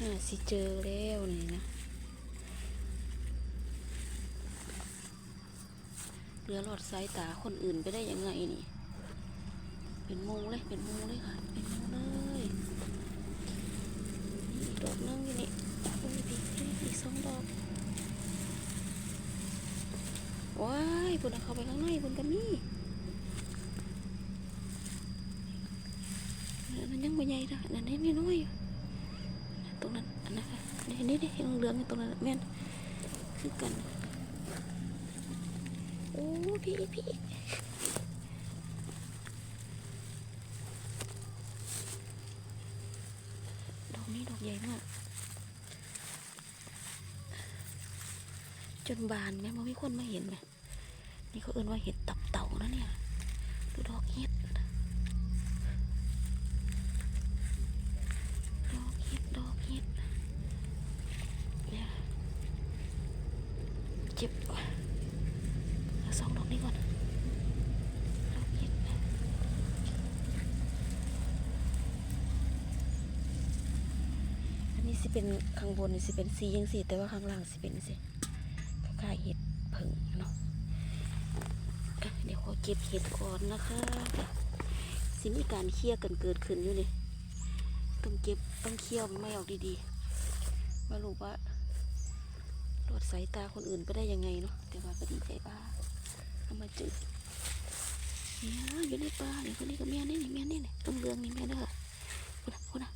น่าสิเจอแล้วนี่นะเหลือหลอดสายตาคนอื่นไปได้ยังไงนี่ เป็นมูเลย เป็นมูเลยค่ะ เป็นมูเลยนี่ดอกนึงอยู่นี่โอ้ยพี่อีกสองดอก ว้ายพุ่นเอาเข้าไปข้างในพุ่นก็มีอันนั้นยังไม่ใหญ่นะอันนั้นนี่น้อยอยู่ รงนั้นอันนั้นค่ะนี่นี่นี่เหลืองๆอยู่ตรงนั้นแม่นคือกันโอ้พี่พี่ดอกนี้ดอกใหญ่มากจนบานแม่ไม่มีคนมาเห็นไหมนี่เขาเอิ้นว่าเห็ดตับเต่านะเนี่ย ดูดอกเห็ดดอกเห็ดเนี่ยเจ็บว่ะเอาสองดอกนี้ก่อนดอกเห็ดอั นนี้สิเป็นข้างบนนี่สิเป็นสียังสีแต่ว่าข้างล่างสิเป็นสิคล้าเห็ดเผึ่งเนาะเดี๋ยวขอเก็บเห็ดก่อนนะคะสิมีการเคี่ยวกันเกิดขึ้นอยู่นี่ต้องเก็บต้องเคี่ยวมันไม่ออกดีๆมารู้ว่าหลอดสายตาคนอื่นไปได้ยังไงเนาะแต่ว่าก็ดีใจบ้าเอามาเจอเนี่ยอยู่ในป่าเนี่ยคนนี้ก็แม่นี่นี่แม่นี่นี่ต้องเรืองนี่แม่เด้อคุณนะคุณนะ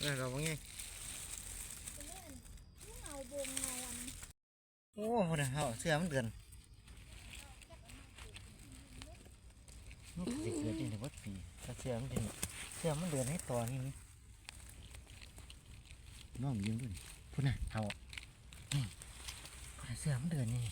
เออเราว่าไงเงาบงเงาอันโอ้โหนะเขาเสื้อมันเดือนมันก็สิเกิดจริงถึงวัดปีถ้าเสื้อมันเดือนเสื้อมันเดือนให้ต่อนี่นี่น้องยิงด้วยพุ่นน่ะเขานี่พุ่นน่ะเสื้อมันเดือนนี่